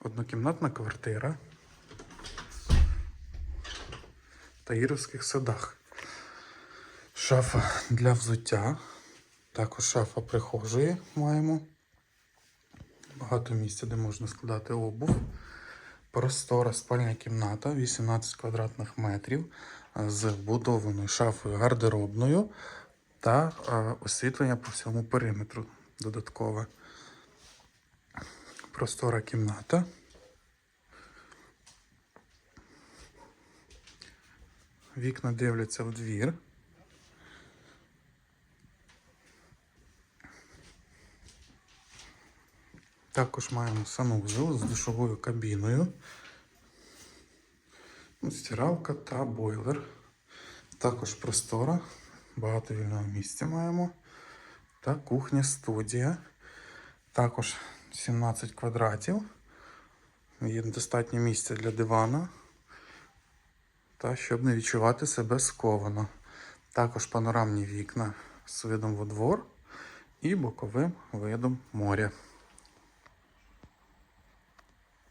Однокімнатна квартира в Таїровських садах. Шафа для взуття. Також шафа прихожої маємо. Багато місця, де можна складати обув. Простора спальня кімната 18 квадратних метрів з вбудованою шафою гардеробною та е, освітлення по всьому периметру додаткове. Простора кімната. Вікна дивляться в двір. Також маємо санузел з душовою кабіною, Ну, стиралка та бойлер. Також простора, багато вільного місця маємо. Та кухня студія. Також 17 квадратів. Є достатньо місця для дивана. Та щоб не відчувати себе сковано. Також панорамні вікна з видом во двор і боковим видом моря.